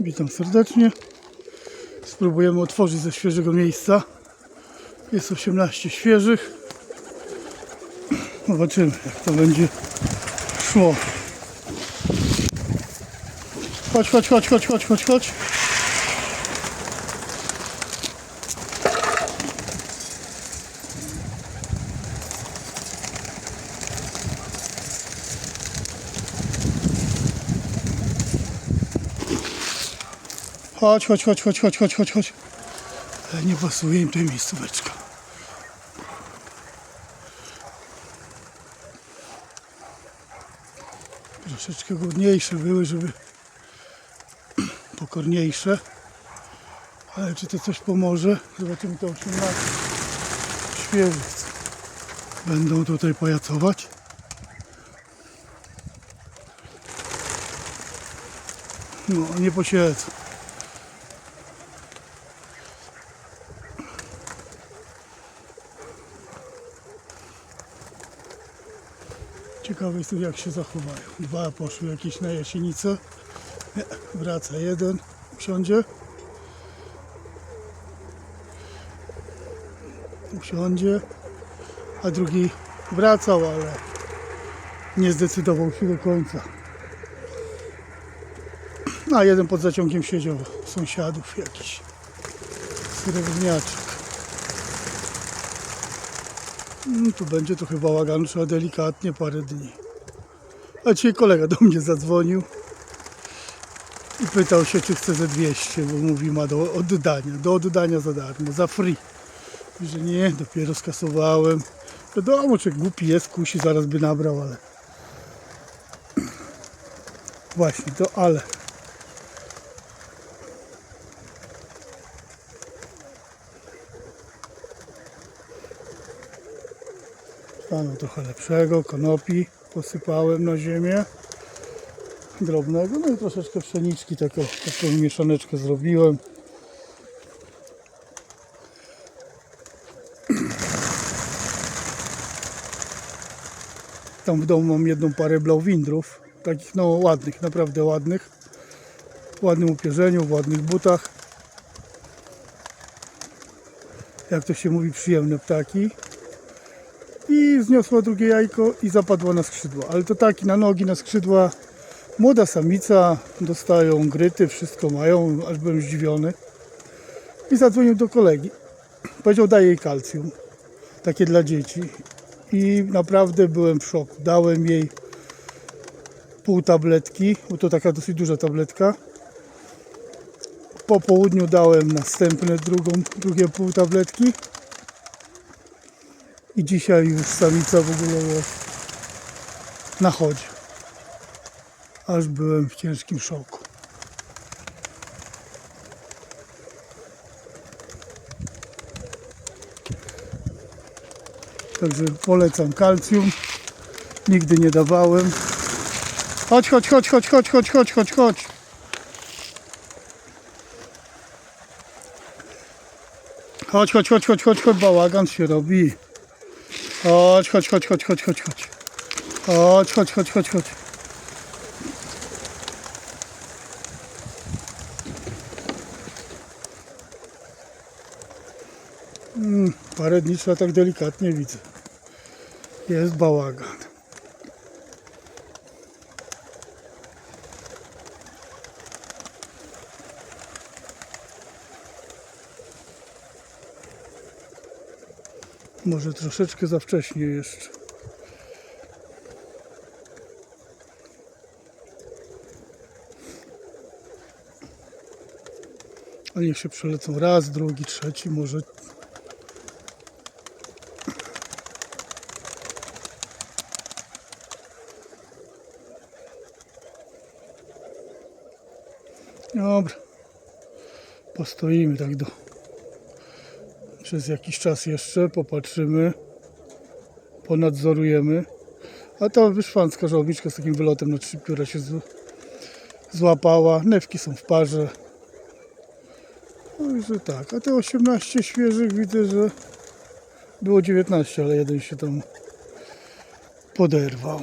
Witam serdecznie. Spróbujemy otworzyć ze świeżego miejsca. Jest 18 świeżych. Zobaczymy, jak to będzie szło. Chodź, chodź, chodź, chodź, chodź, chodź, chodź. Chodź, chodź, chodź, chodź, chodź, chodź, chodź, chodź. Nie pasuje im tej miejscóweczka. Troszeczkę głodniejsze były, żeby pokorniejsze. Ale czy to coś pomoże? Zobaczymy to 18 świeżych. Będą tutaj pajacować. No, nie posiedzą. Ciekawe jestem jak się zachowają. Dwa poszły jakieś na jasienicę. Nie, Wraca jeden, usiądzie. Usiądzie. A drugi wracał, ale nie zdecydował się do końca. A jeden pod zaciągiem siedział sąsiadów jakiś srebrniaczek. Mm, Tu będzie trochę bałaganu, trzeba delikatnie parę dni. A dzisiaj kolega do mnie zadzwonił i pytał się, czy chce ze 200, bo mówi ma do oddania, do oddania za darmo, za free. I Że nie, dopiero skasowałem. Wiadomo, czy głupi jest, kusi, zaraz by nabrał, ale... Właśnie, to ale. Stanu trochę lepszego, konopi posypałem na ziemię drobnego, no i troszeczkę pszeniczki, taką, taką mieszaneczkę zrobiłem. Tam w domu mam jedną parę blauwindrów, takich no ładnych, naprawdę ładnych. W ładnym upierzeniu, w ładnych butach. Jak to się mówi, przyjemne ptaki i zniosła drugie jajko i zapadła na skrzydła. Ale to taki na nogi, na skrzydła. Młoda samica, dostają gryty, wszystko mają, aż byłem zdziwiony. I zadzwonił do kolegi. Powiedział, daj jej kalcjum, takie dla dzieci. I naprawdę byłem w szoku. Dałem jej pół tabletki, bo to taka dosyć duża tabletka. Po południu dałem następne drugą, drugie pół tabletki. I dzisiaj już samica w ogóle jest na chodzie. Aż byłem w ciężkim szoku. Także polecam kalcjum. Nigdy nie dawałem. Chodź, chodź, chodź, chodź, chodź, chodź, chodź, chodź, chodź. Chodź, chodź, chodź, chodź, chodź, chodź, bałagan się robi. Chodź, chodź, chodź, chodź, chodź, chodź, chodź. Chodź, chodź, chodź, chodź, chodź. Mm, parę dni trzeba tak delikatnie widzę. Jest bałagan. Może troszeczkę za wcześnie jeszcze. A niech się przelecą raz, drugi, trzeci, może. Dobra. Postoimy tak do przez jakiś czas jeszcze, popatrzymy, ponadzorujemy. A ta wyszwanska żołniczka z takim wylotem na trzy pióra się złapała. Newki są w parze. No i że tak. A te 18 świeżych widzę, że było 19, ale jeden się tam poderwał.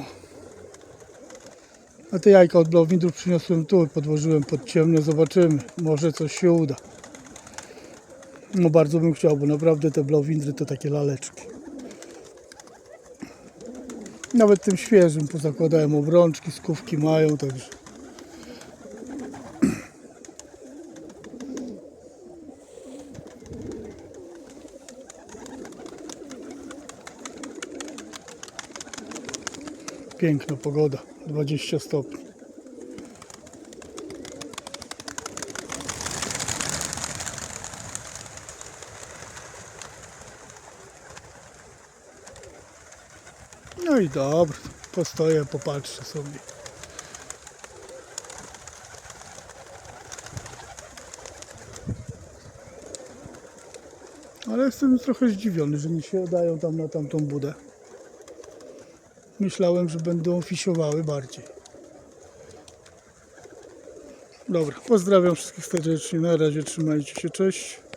A te jajka od blowindrów przyniosłem tu, podłożyłem pod ciemno, zobaczymy, może coś się uda. No bardzo bym chciał, bo naprawdę te blowindry to takie laleczki. Nawet tym świeżym pozakładałem obrączki, skówki mają, także. Piękna pogoda, 20 stopni. No i dobra, postoję, popatrzę sobie. Ale jestem trochę zdziwiony, że mi się dają tam na tamtą budę. Myślałem, że będą fisiowały bardziej. Dobra, pozdrawiam wszystkich serdecznie. Na razie trzymajcie się, cześć.